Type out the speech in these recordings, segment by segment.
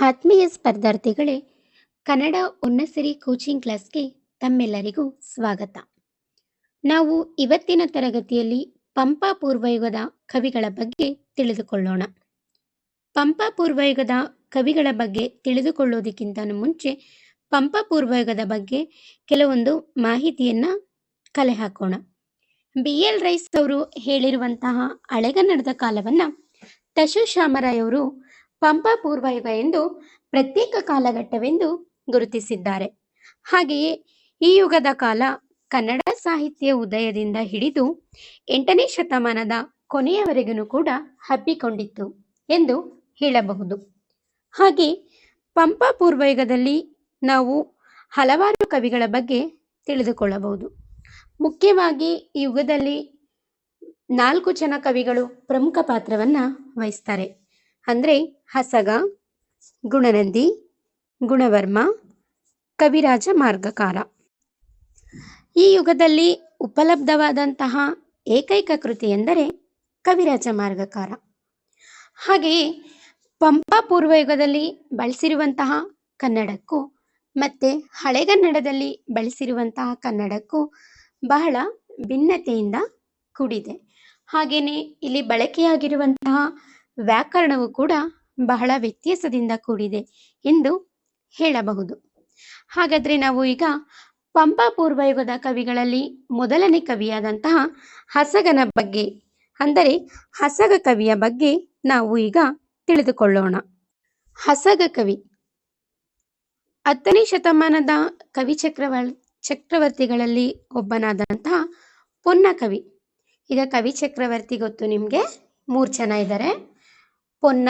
ಆತ್ಮೀಯ ಸ್ಪರ್ಧಾರ್ಥಿಗಳೇ, ಕನ್ನಡ ಉನ್ನಸಿರಿ ಕೋಚಿಂಗ್ ಕ್ಲಾಸ್ಗೆ ತಮ್ಮೆಲ್ಲರಿಗೂ ಸ್ವಾಗತ. ನಾವು ಇವತ್ತಿನ ತರಗತಿಯಲ್ಲಿ ಪಂಪ ಪೂರ್ವಯುಗದ ಕವಿಗಳ ಬಗ್ಗೆ ತಿಳಿದುಕೊಳ್ಳೋಣ. ಪಂಪ ಪೂರ್ವಯುಗದ ಕವಿಗಳ ಬಗ್ಗೆ ತಿಳಿದುಕೊಳ್ಳೋದಕ್ಕಿಂತ ಮುಂಚೆ ಪಂಪ ಪೂರ್ವಯುಗದ ಬಗ್ಗೆ ಕೆಲವೊಂದು ಮಾಹಿತಿಯನ್ನ ಕಲೆ ಹಾಕೋಣ. ಬಿ ಎಲ್ ರೈಸ್ ಅವರು ಹೇಳಿರುವಂತಹ ಹಳೆಗನ್ನಡದ ಕಾಲವನ್ನ ತಶು ಶಾಮರಾಯ್ ಅವರು ಪಂಪ ಪೂರ್ವಯುಗ ಎಂದು ಪ್ರತ್ಯೇಕ ಕಾಲಘಟ್ಟವೆಂದು ಗುರುತಿಸಿದ್ದಾರೆ. ಹಾಗೆಯೇ ಈ ಯುಗದ ಕಾಲ ಕನ್ನಡ ಸಾಹಿತ್ಯ ಉದಯದಿಂದ ಹಿಡಿದು ಎಂಟನೇ ಶತಮಾನದ ಕೊನೆಯವರೆಗೂ ಕೂಡ ಹಬ್ಬಿಕೊಂಡಿತ್ತು ಎಂದು ಹೇಳಬಹುದು. ಹಾಗೆ ಪಂಪ ಪೂರ್ವಯುಗದಲ್ಲಿ ನಾವು ಹಲವಾರು ಕವಿಗಳ ಬಗ್ಗೆ ತಿಳಿದುಕೊಳ್ಳಬಹುದು. ಮುಖ್ಯವಾಗಿ ಈ ಯುಗದಲ್ಲಿ ನಾಲ್ಕು ಜನ ಕವಿಗಳು ಪ್ರಮುಖ ಪಾತ್ರವನ್ನ ವಹಿಸ್ತಾರೆ. ಅಂದ್ರೆ ಹಸಗ, ಗುಣನಂದಿ, ಗುಣವರ್ಮ, ಕವಿರಾಜ ಮಾರ್ಗಕಾರ. ಈ ಯುಗದಲ್ಲಿ ಉಪಲಬ್ಧವಾದಂತಹ ಏಕೈಕ ಕೃತಿ ಎಂದರೆ ಕವಿರಾಜ ಮಾರ್ಗಕಾರ. ಹಾಗೆಯೇ ಪಂಪ ಪೂರ್ವಯುಗದಲ್ಲಿ ಬಳಸಿರುವಂತಹ ಕನ್ನಡಕ್ಕೂ ಮತ್ತೆ ಹಳೆಗನ್ನಡದಲ್ಲಿ ಬಳಸಿರುವಂತಹ ಕನ್ನಡಕ್ಕೂ ಬಹಳ ಭಿನ್ನತೆಯಿಂದ ಕೂಡಿದೆ. ಹಾಗೆಯೇ ಇಲ್ಲಿ ಬಳಕೆಯಾಗಿರುವಂತಹ ವ್ಯಾಕರಣವು ಕೂಡ ಬಹಳ ವ್ಯತ್ಯಾಸದಿಂದ ಕೂಡಿದೆ ಎಂದು ಹೇಳಬಹುದು. ಹಾಗಾದ್ರೆ ನಾವು ಈಗ ಪಂಪ ಪೂರ್ವಯುಗದ ಕವಿಗಳಲ್ಲಿ ಮೊದಲನೇ ಕವಿಯಾದಂತಹ ಹಸಗನ ಬಗ್ಗೆ, ಅಂದರೆ ಹಸಗ ಕವಿಯ ಬಗ್ಗೆ ನಾವು ಈಗ ತಿಳಿದುಕೊಳ್ಳೋಣ. ಹಸಗ ಕವಿ. ಹತ್ತನೇ ಶತಮಾನದ ಕವಿ ಚಕ್ರವ, ಚಕ್ರವರ್ತಿಗಳಲ್ಲಿ ಒಬ್ಬನಾದಂತಹ ಪೊನ್ನ ಕವಿ ಈಗ ಕವಿ ಚಕ್ರವರ್ತಿ ಗೊತ್ತು ನಿಮಗೆ? ಮೂರು ಜನ ಇದ್ದಾರೆ ಪೊನ್ನ,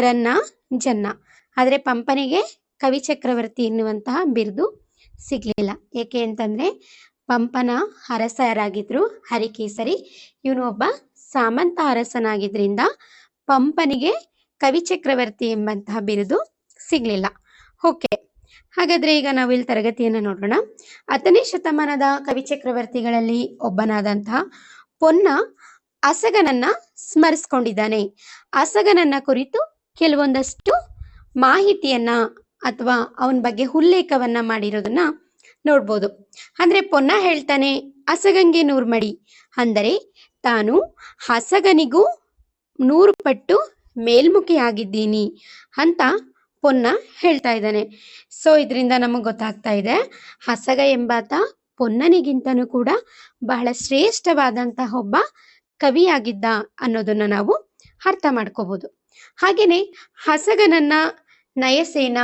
ರನ್ನ, ಜನ್ನ. ಆದರೆ ಪಂಪನಿಗೆ ಕವಿ ಚಕ್ರವರ್ತಿ ಎನ್ನುವಂತಹ ಬಿರುದು ಸಿಗ್ಲಿಲ್ಲ. ಏಕೆ ಅಂತಂದ್ರೆ ಪಂಪನ ಅರಸ ಹರಿಕೇಸರಿ. ಇವನು ಒಬ್ಬ ಸಾಮಂತ ಅರಸನಾಗಿದ್ದರಿಂದ ಪಂಪನಿಗೆ ಕವಿ ಚಕ್ರವರ್ತಿ ಎಂಬಂತಹ ಬಿರುದು ಸಿಗ್ಲಿಲ್ಲ. ಓಕೆ, ಹಾಗಾದ್ರೆ ಈಗ ನಾವು ಇಲ್ಲಿ ತರಗತಿಯನ್ನು ನೋಡೋಣ. ಹತ್ತನೇ ಶತಮಾನದ ಕವಿ ಚಕ್ರವರ್ತಿಗಳಲ್ಲಿ ಒಬ್ಬನಾದಂತಹ ಪೊನ್ನ ಅಸಗನನ್ನ ಸ್ಮರಿಸ್ಕೊಂಡಿದ್ದಾನೆ. ಅಸಗನನ್ನ ಕುರಿತು ಕೆಲವೊಂದಷ್ಟು ಮಾಹಿತಿಯನ್ನ ಅಥವಾ ಅವನ ಬಗ್ಗೆ ಉಲ್ಲೇಖವನ್ನ ಮಾಡಿರೋದನ್ನ ನೋಡ್ಬೋದು. ಅಂದ್ರೆ ಪೊನ್ನ ಹೇಳ್ತಾನೆ, ಅಸಗಂಗೆ ನೂರು ಮಡಿ. ಅಂದರೆ ತಾನು ಹಸಗನಿಗೂ ನೂರು ಪಟ್ಟು ಮೇಲ್ಮುಖಿಯಾಗಿದ್ದೀನಿ ಅಂತ ಪೊನ್ನ ಹೇಳ್ತಾ ಇದ್ದಾನೆ. ಸೊ ಇದರಿಂದ ನಮಗೆ ಗೊತ್ತಾಗ್ತಾ ಇದೆ ಹಸಗ ಎಂಬಾತ ಪೊನ್ನನಿಗಿಂತನೂ ಕೂಡ ಬಹಳ ಶ್ರೇಷ್ಠವಾದಂತಹ ಒಬ್ಬ ಕವಿಯಾಗಿದ್ದ ಅನ್ನೋದನ್ನ ನಾವು ಅರ್ಥ ಮಾಡ್ಕೋಬಹುದು ಹಾಗೇನೆ ಹಸಗನನ್ನ ನಯಸೇನ,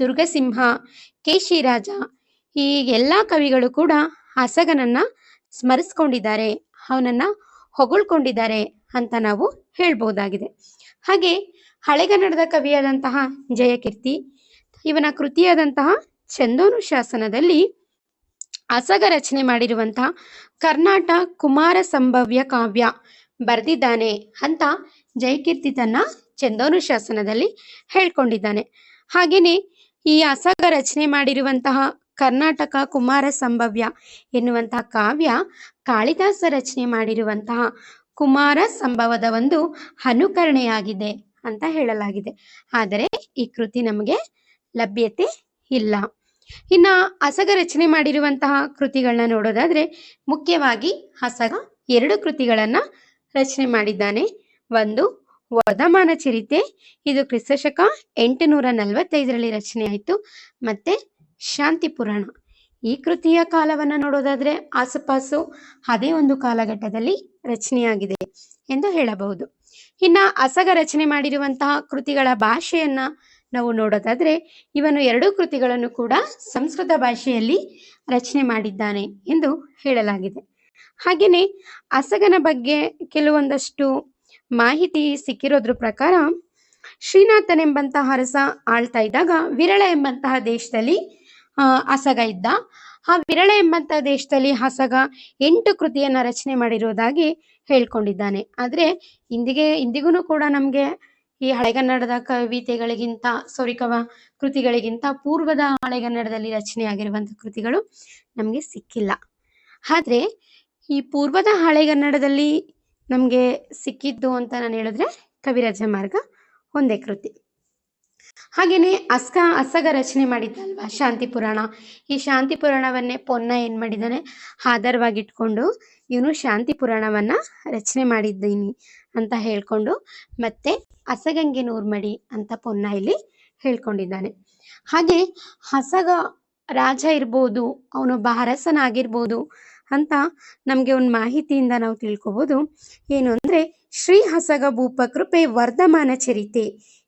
ದುರ್ಗಸಿಂಹ, ಕೇಶಿರಾಜ ಈ ಎಲ್ಲ ಕವಿಗಳು ಕೂಡ ಹಸಗನನ್ನ ಸ್ಮರಿಸ್ಕೊಂಡಿದ್ದಾರೆ, ಅವನನ್ನ ಹೊಗಳ್ಕೊಂಡಿದ್ದಾರೆ ಅಂತ ನಾವು ಹೇಳ್ಬಹುದಾಗಿದೆ ಹಾಗೆ ಹಳೆಗನ್ನಡದ ಕವಿಯಾದಂತಹ ಜಯಕೀರ್ತಿ, ಇವನ ಕೃತಿಯಾದಂತಹ ಚಂದೋನು ಶಾಸನದಲ್ಲಿ ಅಸಗ ರಚನೆ ಮಾಡಿರುವಂತಹ ಕರ್ನಾಟ ಕುಮಾರ ಸಂಭವ್ಯ ಕಾವ್ಯ ಬರೆದಿದ್ದಾನೆ ಅಂತ ಜಯಕೀರ್ತಿ ತನ್ನ ಚಂದೋನು ಶಾಸನದಲ್ಲಿ ಹೇಳ್ಕೊಂಡಿದ್ದಾನೆ. ಹಾಗೇನೆ ಈ ಅಸಗ ರಚನೆ ಮಾಡಿರುವಂತಹ ಕರ್ನಾಟಕ ಕುಮಾರ ಸಂಭವ್ಯ ಎನ್ನುವಂತಹ ಕಾವ್ಯ ಕಾಳಿದಾಸ ರಚನೆ ಮಾಡಿರುವಂತಹ ಕುಮಾರ ಸಂಭವದ ಒಂದು ಅನುಕರಣೆಯಾಗಿದೆ ಅಂತ ಹೇಳಲಾಗಿದೆ. ಆದರೆ ಈ ಕೃತಿ ನಮಗೆ ಲಭ್ಯತೆ ಇಲ್ಲ. ಇನ್ನ ಹಸಗ ರಚನೆ ಮಾಡಿರುವಂತಹ ಕೃತಿಗಳನ್ನ ನೋಡೋದಾದ್ರೆ ಮುಖ್ಯವಾಗಿ ಹಸಗ ಎರಡು ಕೃತಿಗಳನ್ನ ರಚನೆ ಮಾಡಿದ್ದಾನೆ. ಒಂದು ವರ್ಧಮಾನ ಚರಿತೆ, ಇದು ಕ್ರಿಸ್ತಶಕ ಎಂಟುನೂರ ನಲವತ್ತೈದರಲ್ಲಿ ರಚನೆ ಆಯಿತು. ಮತ್ತೆ ಶಾಂತಿ ಪುರಾಣ. ಈ ಕೃತಿಯ ಕಾಲವನ್ನ ನೋಡೋದಾದ್ರೆ ಆಸುಪಾಸು ಅದೇ ಒಂದು ಕಾಲಘಟ್ಟದಲ್ಲಿ ರಚನೆಯಾಗಿದೆ ಎಂದು ಹೇಳಬಹುದು. ಇನ್ನ ಅಸಗ ರಚನೆ ಮಾಡಿರುವಂತಹ ಕೃತಿಗಳ ಭಾಷೆಯನ್ನ ನಾವು ನೋಡೋದಾದ್ರೆ ಇವನು ಎರಡು ಕೃತಿಗಳನ್ನು ಕೂಡ ಸಂಸ್ಕೃತ ಭಾಷೆಯಲ್ಲಿ ರಚನೆ ಮಾಡಿದ್ದಾನೆ ಎಂದು ಹೇಳಲಾಗಿದೆ. ಹಾಗೆಯೇ ಅಸಗನ ಬಗ್ಗೆ ಕೆಲವೊಂದಷ್ಟು ಮಾಹಿತಿ ಸಿಕ್ಕಿರೋದ್ರ ಪ್ರಕಾರ ಶ್ರೀನಾಥನೆಂಬಂತಹ ಅರಸ ಆಳ್ತಾ ಇದ್ದಾಗ ವಿರಳ ಎಂಬಂತಹ ದೇಶದಲ್ಲಿ ಅಸಗ ಇದ್ದ. ಆ ವಿರಳ ಎಂಬಂತಹ ದೇಶದಲ್ಲಿ ಹಸಗ ಎಂಟು ಕೃತಿಯನ್ನ ರಚನೆ ಮಾಡಿರೋದಾಗಿ ಹೇಳ್ಕೊಂಡಿದ್ದಾನೆ. ಆದ್ರೆ ಇಂದಿಗೆ, ಇಂದಿಗೂ ಕೂಡ ನಮ್ಗೆ ಈ ಹಳೆಗನ್ನಡದ ಕವಿತೆಗಳಿಗಿಂತ ಸಾರಿ ಕವ ಕೃತಿಗಳಿಗಿಂತ ಪೂರ್ವದ ಹಳೆಗನ್ನಡದಲ್ಲಿ ರಚನೆಯಾಗಿರುವಂತಹ ಕೃತಿಗಳು ನಮಗೆ ಸಿಕ್ಕಿಲ್ಲ. ಆದ್ರೆ ಈ ಪೂರ್ವದ ಹಳೆಗನ್ನಡದಲ್ಲಿ ನಮಗೆ ಸಿಕ್ಕಿದ್ದು ಅಂತ ನಾನು ಹೇಳಿದ್ರೆ ಕವಿರಾಜ ಮಾರ್ಗ ಒಂದೇ ಕೃತಿ. ಹಾಗೇನೆ ಅಸ್ಕ, ಅಸಗ ರಚನೆ ಮಾಡಿದ್ದಲ್ವಾ ಶಾಂತಿ ಪುರಾಣ. ಈ ಶಾಂತಿ ಪುರಾಣವನ್ನೇ ಪೊನ್ನ ಏನ್ ಮಾಡಿದ್ದಾನೆ? ಆಧಾರವಾಗಿಟ್ಕೊಂಡು ಇವನು ಶಾಂತಿ ಪುರಾಣವನ್ನ ರಚನೆ ಮಾಡಿದ್ದೀನಿ ಅಂತ ಹೇಳ್ಕೊಂಡು ಮತ್ತೆ ಅಸಗಂಗೆ ನೂರ್ಮಡಿ ಅಂತ ಪೊನ್ನ ಇಲ್ಲಿ ಹೇಳ್ಕೊಂಡಿದ್ದಾನೆ. ಹಾಗೆ ಹಸಗ ರಾಜ ಇರ್ಬೋದು ಅವನೊಬ್ಬ ಅರಸನಾಗಿರ್ಬೋದು ಅಂತ ನಮಗೆ ಒಂದು ಮಾಹಿತಿಯಿಂದ ನಾವು ತಿಳ್ಕೊಬೋದು. ಏನು ಅಂದ್ರೆ ಶ್ರೀ ಹಸಗ ಭೂಪ ಕೃಪೆ ವರ್ಧಮಾನ ಚರಿತೆ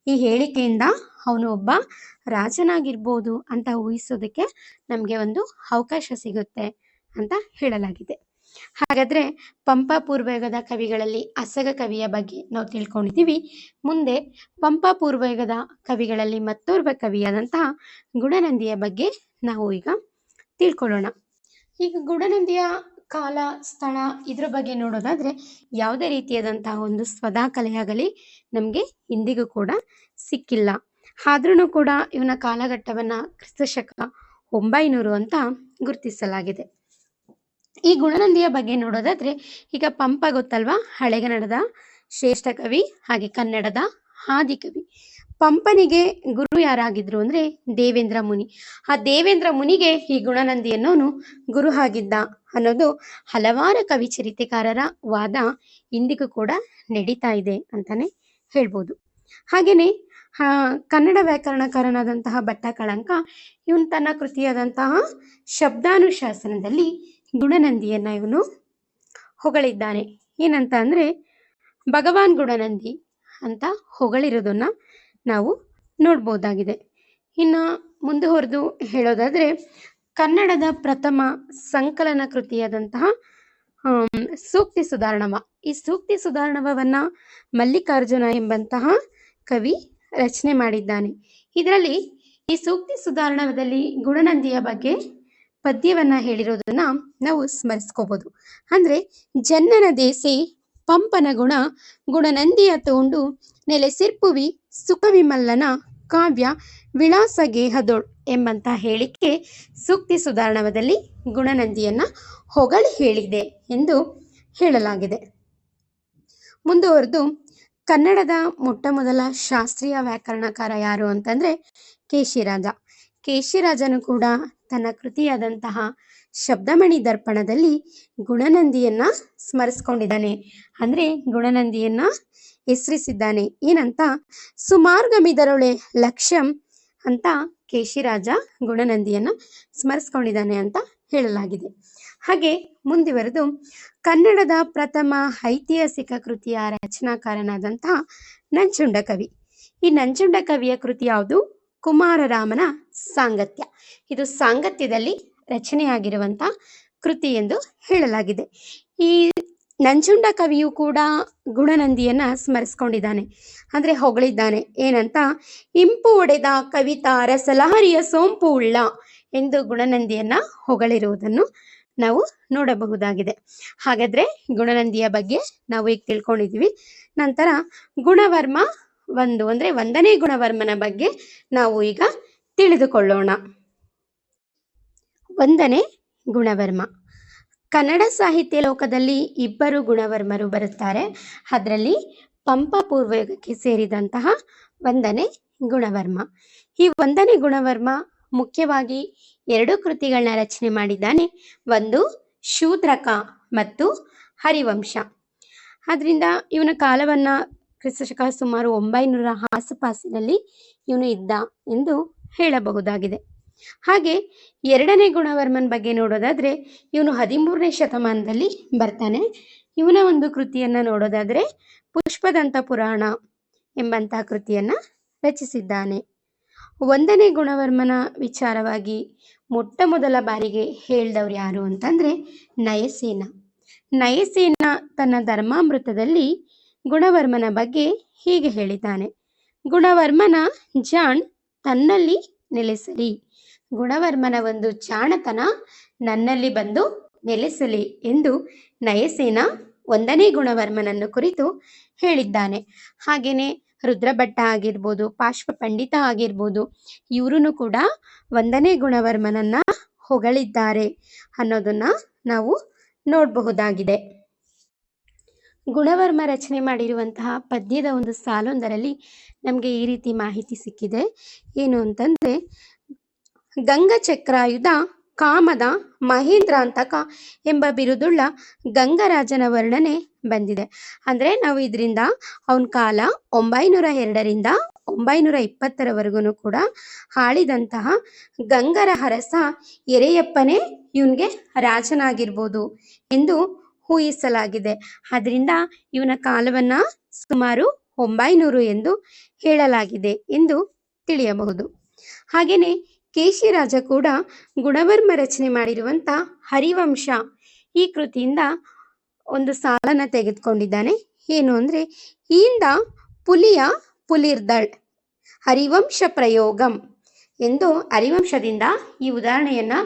ಈ ಹೇಳಿಕೆಯಿಂದ ಅವನು ಒಬ್ಬ ರಾಜನಾಗಿರ್ಬೋದು ಅಂತ ಊಹಿಸೋದಕ್ಕೆ ನಮಗೆ ಒಂದು ಅವಕಾಶ ಸಿಗುತ್ತೆ ಅಂತ ಹೇಳಲಾಗಿದೆ. ಹಾಗಾದ್ರೆ ಪಂಪ ಪೂರ್ವಯುಗದ ಕವಿಗಳಲ್ಲಿ ಅಸಗ ಕವಿಯ ಬಗ್ಗೆ ನಾವು ತಿಳ್ಕೊಂಡಿದ್ದೀವಿ. ಮುಂದೆ ಪಂಪ ಪೂರ್ವಯುಗದ ಕವಿಗಳಲ್ಲಿ ಮತ್ತೋರ್ವ ಕವಿಯಾದಂತಹ ಗುಣನಂದಿಯ ಬಗ್ಗೆ ನಾವು ಈಗ ತಿಳ್ಕೊಳ್ಳೋಣ. ಈಗ ಗುಣನಂದಿಯ ಕಾಲ, ಸ್ಥಳ ಇದ್ರ ಬಗ್ಗೆ ನೋಡೋದಾದ್ರೆ ಯಾವುದೇ ರೀತಿಯಾದಂತಹ ಒಂದು ಸ್ವದಾ ಕಲೆಯಾಗಲಿ ನಮಗೆ ಇಂದಿಗೂ ಕೂಡ ಸಿಕ್ಕಿಲ್ಲ. ಆದ್ರೂ ಕೂಡ ಇವನ ಕಾಲಘಟ್ಟವನ್ನ ಕ್ರಿಸ್ತಶಕ ಒಂಬೈನೂರು ಅಂತ ಗುರುತಿಸಲಾಗಿದೆ. ಈ ಗುಣನಂದಿಯ ಬಗ್ಗೆ ನೋಡೋದಾದ್ರೆ, ಈಗ ಪಂಪ ಗೊತ್ತಲ್ವಾ? ಹಳೆಗನ್ನಡದ ಶ್ರೇಷ್ಠ ಕವಿ ಹಾಗೆ ಕನ್ನಡದ ಆದಿಕವಿ ಪಂಪನಿಗೆ ಗುರು ಯಾರಾಗಿದ್ರು ಅಂದ್ರೆ ದೇವೇಂದ್ರ ಮುನಿ. ಆ ದೇವೇಂದ್ರ ಮುನಿಗೆ ಈ ಗುಣನಂದಿ ಅನ್ನೋನು ಗುರು ಆಗಿದ್ದ ಅನ್ನೋದು ಹಲವಾರು ಕವಿ ಚರಿತೆಕಾರರ ವಾದ ಇಂದಿಗೂ ಕೂಡ ನಡೀತಾ ಇದೆ ಅಂತಾನೆ ಹೇಳ್ಬೋದು. ಹಾಗೇನೆ ಕನ್ನಡ ವ್ಯಾಕರಣಕಾರನಾದಂತಹ ಭಟ್ಟ ಕಳಂಕ, ಇವನು ತನ್ನ ಕೃತಿಯಾದಂತಹ ಶಬ್ದಾನುಶಾಸನದಲ್ಲಿ ಗುಣನಂದಿಯನ್ನ ಇವನು ಹೊಗಳಿದ್ದಾನೆ. ಏನಂತ ಅಂದರೆ, ಭಗವಾನ್ ಗುಣನಂದಿ ಅಂತ ಹೊಗಳಿರೋದನ್ನ ನಾವು ನೋಡ್ಬೋದಾಗಿದೆ. ಇನ್ನು ಮುಂದುವರೆದು ಹೇಳೋದಾದ್ರೆ, ಕನ್ನಡದ ಪ್ರಥಮ ಸಂಕಲನ ಕೃತಿಯಾದಂತಹ ಸೂಕ್ತಿ ಸುಧಾರಣವ. ಈ ಸೂಕ್ತಿ ಸುಧಾರಣವನ್ನ ಮಲ್ಲಿಕಾರ್ಜುನ ಎಂಬಂತಹ ಕವಿ ರಚನೆ ಮಾಡಿದ್ದಾನೆ. ಇದರಲ್ಲಿ ಈ ಸೂಕ್ತಿ ಸುಧಾರಣವದಲ್ಲಿ ಗುಣನಂದಿಯ ಬಗ್ಗೆ ಪದ್ಯವನ್ನ ಹೇಳಿರೋದನ್ನ ನಾವು ಸ್ಮರಿಸ್ಕೋಬಹುದು ಅಂದ್ರೆ ಜನ್ನನ ದೇಸೆ ಪಂಪನ ಗುಣ ಗುಣನಂದಿಯ ತೋಂಡು ನೆಲೆಸಿರ್ಪುವಿ ಸುಖವಿಮಲ್ಲನ ಕಾವ್ಯ ವಿಳಾಸ ಗೇಹದೋಳ್ ಎಂಬಂತ ಹೇಳಿಕೆ ಸೂಕ್ತಿ ಸುಧಾರಣವದಲ್ಲಿ ಗುಣನಂದಿಯನ್ನ ಹೊಗಳಿ ಹೇಳಿದೆ ಎಂದು ಹೇಳಲಾಗಿದೆ. ಮುಂದುವರೆದು ಕನ್ನಡದ ಮೊಟ್ಟ ಮೊದಲ ಶಾಸ್ತ್ರೀಯ ವ್ಯಾಕರಣಕಾರ ಯಾರು ಅಂತಂದ್ರೆ ಕೇಶಿರಾಜ ಕೇಶಿರಾಜನು ಕೂಡ ತನ್ನ ಕೃತಿಯಾದಂತಹ ಶಬ್ದಮಣಿ ದರ್ಪಣದಲ್ಲಿ ಗುಣನಂದಿಯನ್ನ ಸ್ಮರಿಸ್ಕೊಂಡಿದ್ದಾನೆ. ಅಂದ್ರೆ ಗುಣನಂದಿಯನ್ನ ಹೆಸರಿಸಿದ್ದಾನೆ. ಏನಂತ? ಸುಮಾರ್ಗಮಿದರೊಳೆ ಲಕ್ಷ್ಯಂ ಅಂತ ಕೇಶಿರಾಜ ಗುಣನಂದಿಯನ್ನ ಸ್ಮರಿಸ್ಕೊಂಡಿದ್ದಾನೆ ಅಂತ ಹೇಳಲಾಗಿದೆ. ಹಾಗೆ ಮುಂದುವರೆದು ಕನ್ನಡದ ಪ್ರಥಮ ಐತಿಹಾಸಿಕ ಕೃತಿಯ ರಚನಾಕಾರನಾದಂತಹ ನಂಜುಂಡ ಕವಿ. ಈ ನಂಜುಂಡ ಕವಿಯ ಕೃತಿ ಯಾವುದು? ಕುಮಾರರಾಮನ ಸಾಂಗತ್ಯ. ಇದು ಸಾಂಗತ್ಯದಲ್ಲಿ ರಚನೆಯಾಗಿರುವಂತ ಕೃತಿ ಎಂದು ಹೇಳಲಾಗಿದೆ. ಈ ನಂಜುಂಡ ಕವಿಯು ಕೂಡ ಗುಣನಂದಿಯನ್ನ ಸ್ಮರಿಸ್ಕೊಂಡಿದ್ದಾನೆ. ಅಂದ್ರೆ ಹೊಗಳಿದ್ದಾನೆ. ಏನಂತ? ಇಂಪು ಒಡೆದ ಕವಿತಾ ರಸಲಹರಿಯ ಸೋಂಪು ಉಳ್ಳ ಎಂದು ಗುಣನಂದಿಯನ್ನ ಹೊಗಳಿರುವುದನ್ನು ನಾವು ನೋಡಬಹುದಾಗಿದೆ. ಹಾಗಾದ್ರೆ ಗುಣನಂದಿಯ ಬಗ್ಗೆ ನಾವು ಈಗ ತಿಳ್ಕೊಂಡಿದ್ವಿ ನಂತರ ಗುಣವರ್ಮ ಒಂದು ಅಂದ್ರೆ ಒಂದನೇ ಗುಣವರ್ಮನ ಬಗ್ಗೆ ನಾವು ಈಗ ತಿಳಿದುಕೊಳ್ಳೋಣ. ಒಂದನೇ ಗುಣವರ್ಮ. ಕನ್ನಡ ಸಾಹಿತ್ಯ ಲೋಕದಲ್ಲಿ ಇಬ್ಬರು ಗುಣವರ್ಮರು ಬರುತ್ತಾರೆ. ಅದರಲ್ಲಿ ಪಂಪ ಪೂರ್ವಯುಗಕ್ಕೆ ಸೇರಿದಂತಹ ಒಂದನೇ ಗುಣವರ್ಮ. ಈ ಒಂದನೇ ಗುಣವರ್ಮ ಮುಖ್ಯವಾಗಿ ಎರಡು ಕೃತಿಗಳನ್ನ ರಚನೆ ಮಾಡಿದ್ದಾನೆ. ಒಂದು ಶೂದ್ರಕ ಮತ್ತು ಹರಿವಂಶ. ಆದ್ರಿಂದ ಇವನ ಕಾಲವನ್ನ ಕ್ರಿಸ್ತಶಕ ಸುಮಾರು ಒಂಬೈನೂರ ಆಸುಪಾಸಿನಲ್ಲಿ ಇವನು ಇದ್ದ ಎಂದು ಹೇಳಬಹುದಾಗಿದೆ. ಹಾಗೆ ಎರಡನೇ ಗುಣವರ್ಮನ್ ಬಗ್ಗೆ ನೋಡೋದಾದ್ರೆ ಇವನು ಹದಿಮೂರನೇ ಶತಮಾನದಲ್ಲಿ ಬರ್ತಾನೆ. ಇವನ ಒಂದು ಕೃತಿಯನ್ನ ನೋಡೋದಾದ್ರೆ ಪುಷ್ಪದಂತ ಪುರಾಣ ಎಂಬಂತಹ ಕೃತಿಯನ್ನ ರಚಿಸಿದ್ದಾನೆ. ಒಂದನೇ ಗುಣವರ್ಮನ ವಿಚಾರವಾಗಿ ಮೊಟ್ಟ ಮೊದಲ ಬಾರಿಗೆ ಹೇಳ್ದವ್ರು ಯಾರು ಅಂತಂದ್ರೆ ನಯಸೇನ. ನಯಸೇನ ತನ್ನ ಧರ್ಮಾಮೃತದಲ್ಲಿ ಗುಣವರ್ಮನ ಬಗ್ಗೆ ಹೀಗೆ ಹೇಳಿದ್ದಾನೆ. ಗುಣವರ್ಮನ ಜಾಣ್ ತನ್ನಲ್ಲಿ ನೆಲೆಸಲಿ. ಗುಣವರ್ಮನ ಒಂದು ಜಾಣತನ ನನ್ನಲ್ಲಿ ಬಂದು ನೆಲೆಸಲಿ ಎಂದು ನಯಸೇನ ಒಂದನೇ ಗುಣವರ್ಮನನ್ನು ಕುರಿತು ಹೇಳಿದ್ದಾನೆ. ಹಾಗೇನೆ ರುದ್ರಭಟ್ಟ ಆಗಿರ್ಬೋದು ಪಾರ್ಶ್ವ ಪಂಡಿತ ಆಗಿರ್ಬೋದು ಇವರು ಕೂಡ ಒಂದನೇ ಗುಣವರ್ಮನನ್ನ ಹೊಗಳಿದ್ದಾರೆ ಅನ್ನೋದನ್ನ ನಾವು ನೋಡಬಹುದಾಗಿದೆ. ಗುಣವರ್ಮ ರಚನೆ ಮಾಡಿರುವಂತಹ ಪದ್ಯದ ಒಂದು ಸಾಲೊಂದರಲ್ಲಿ ನಮಗೆ ಈ ರೀತಿ ಮಾಹಿತಿ ಸಿಕ್ಕಿದೆ. ಏನು ಅಂತಂದ್ರೆ, ಗಂಗಚಕ್ರಾಯುಧ ಕಾಮದ ಮಹೇಂದ್ರಾಂತಕ ಎಂಬ ಬಿರುದುಳ್ಳ ಗಂಗರಾಜನ ವರ್ಣನೆ ಬಂದಿದೆ. ಅಂದ್ರೆ ನಾವು ಇದರಿಂದ ಅವನ ಕಾಲ ಒಂಬೈನೂರ ಎರಡರಿಂದ ಒಂಬೈನೂರ ಇಪ್ಪತ್ತರವರೆಗೂ ಕೂಡ ಆಳಿದಂತಹ ಗಂಗರ ಅರಸ ಎರೆಯಪ್ಪನೇ ಇವನಿಗೆ ರಾಜನಾಗಿರ್ಬೋದು ಎಂದು ಊಹಿಸಲಾಗಿದೆ. ಅದರಿಂದ ಇವನ ಕಾಲವನ್ನ ಸುಮಾರು ಒಂಬೈನೂರು ಎಂದು ಹೇಳಲಾಗಿದೆ ಎಂದು ತಿಳಿಯಬಹುದು. ಹಾಗೆಯೇ ಕೇಶಿರಾಜ ಕೂಡ ಗುಣವರ್ಮ ರಚನೆ ಮಾಡಿರುವಂತ ಹರಿವಂಶ ಈ ಕೃತಿಯಿಂದ ಒಂದು ಸಾಲನ ತೆಗೆದುಕೊಂಡಿದ್ದಾನೆ. ಏನು ಅಂದ್ರೆ ಹಿಂದ ಪುಲಿಯ ಪುಲಿರ್ದಳ್, ಹರಿವಂಶ ಪ್ರಯೋಗಂ ಎಂದು ಹರಿವಂಶದಿಂದ ಈ ಉದಾಹರಣೆಯನ್ನ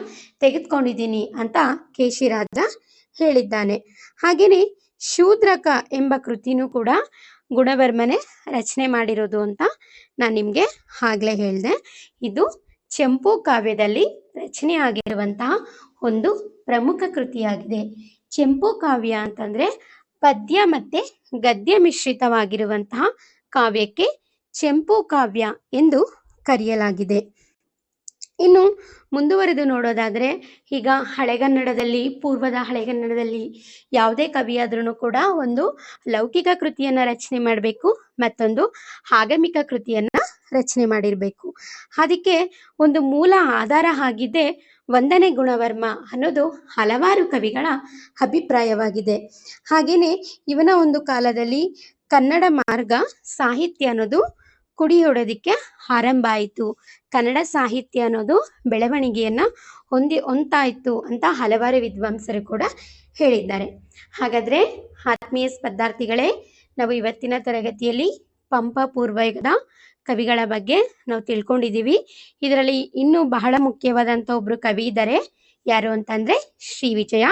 ತೆಗೆದುಕೊಂಡಿದ್ದೀನಿ ಅಂತ ಕೇಶಿರಾಜ ಹೇಳಿದ್ದಾನೆ. ಹಾಗೆಯೇ ಶೂದ್ರಕ ಎಂಬ ಕೃತಿನೂ ಕೂಡ ಗುಣವರ್ಮನೆ ರಚನೆ ಮಾಡಿರೋದು ಅಂತ ನಾನು ನಿಮಗೆ ಆಗ್ಲೇ ಹೇಳಿದೆ. ಇದು ಚಂಪು ಕಾವ್ಯದಲ್ಲಿ ರಚನೆ ಆಗಿರುವಂತಹ ಒಂದು ಪ್ರಮುಖ ಕೃತಿಯಾಗಿದೆ. ಚೆಂಪು ಕಾವ್ಯ ಅಂತಂದ್ರೆ ಪದ್ಯ ಮತ್ತೆ ಗದ್ಯ ಮಿಶ್ರಿತವಾಗಿರುವಂತಹ ಕಾವ್ಯಕ್ಕೆ ಚೆಂಪು ಕಾವ್ಯ ಎಂದು ಕರೆಯಲಾಗಿದೆ. ಇನ್ನು ಮುಂದುವರೆದು ನೋಡೋದಾದ್ರೆ ಈಗ ಹಳೆಗನ್ನಡದಲ್ಲಿ, ಪೂರ್ವದ ಹಳೆಗನ್ನಡದಲ್ಲಿ ಯಾವುದೇ ಕವಿಯಾದ್ರೂ ಕೂಡ ಒಂದು ಲೌಕಿಕ ಕೃತಿಯನ್ನ ರಚನೆ ಮಾಡಬೇಕು, ಮತ್ತೊಂದು ಆಗಮಿಕ ಕೃತಿಯನ್ನ ರಚನೆ ಮಾಡಿರಬೇಕು. ಅದಕ್ಕೆ ಒಂದು ಮೂಲ ಆಧಾರ ಆಗಿದೆ ವಂದನೆ ಗುಣವರ್ಮ ಅನ್ನೋದು ಹಲವಾರು ಕವಿಗಳ ಅಭಿಪ್ರಾಯವಾಗಿದೆ. ಹಾಗೆಯೇ ಇವನ ಒಂದು ಕಾಲದಲ್ಲಿ ಕನ್ನಡ ಮಾರ್ಗ ಸಾಹಿತ್ಯ ಅನ್ನೋದು ಕುಡಿಯೊಡೋದಕ್ಕೆ ಆರಂಭ ಆಯಿತು. ಕನ್ನಡ ಸಾಹಿತ್ಯ ಅನ್ನೋದು ಬೆಳವಣಿಗೆಯನ್ನ ಹೊಂದಿ ಹೊಂತಾಯಿತು ಅಂತ ಹಲವಾರು ವಿದ್ವಾಂಸರು ಕೂಡ ಹೇಳಿದ್ದಾರೆ. ಹಾಗಾದ್ರೆ ಆತ್ಮೀಯ ಸ್ಪರ್ಧಾರ್ಥಿಗಳೇ, ನಾವು ಇವತ್ತಿನ ತರಗತಿಯಲ್ಲಿ ಪಂಪ ಪೂರ್ವಯುಗದ ಕವಿಗಳ ಬಗ್ಗೆ ನಾವು ತಿಳ್ಕೊಂಡಿದ್ದೀವಿ. ಇದರಲ್ಲಿ ಇನ್ನೂ ಬಹಳ ಮುಖ್ಯವಾದಂಥ ಒಬ್ರು ಕವಿ ಇದ್ದಾರೆ ಯಾರು ಅಂತಂದ್ರೆ ಶ್ರೀ ವಿಜಯ.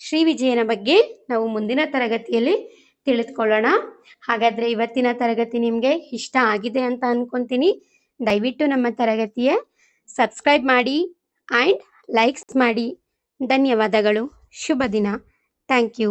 ಶ್ರೀ ವಿಜಯನ ಬಗ್ಗೆ ನಾವು ಮುಂದಿನ ತರಗತಿಯಲ್ಲಿ ತಿಳಿದುಕೊಳ್ಳೋಣ. ಹಾಗಾದ್ರೆ ಇವತ್ತಿನ ತರಗತಿ ನಿಮಗೆ ಇಷ್ಟ ಆಗಿದೆ ಅಂತ ಅನ್ಕೊಂತೀನಿ. ದಯವಿಟ್ಟು ನಮ್ಮ ತರಗತಿಯ ಸಬ್ಸ್ಕ್ರೈಬ್ ಮಾಡಿ ಆ್ಯಂಡ್ ಲೈಕ್ಸ್ ಮಾಡಿ. ಧನ್ಯವಾದಗಳು. ಶುಭ ದಿನ. Thank you.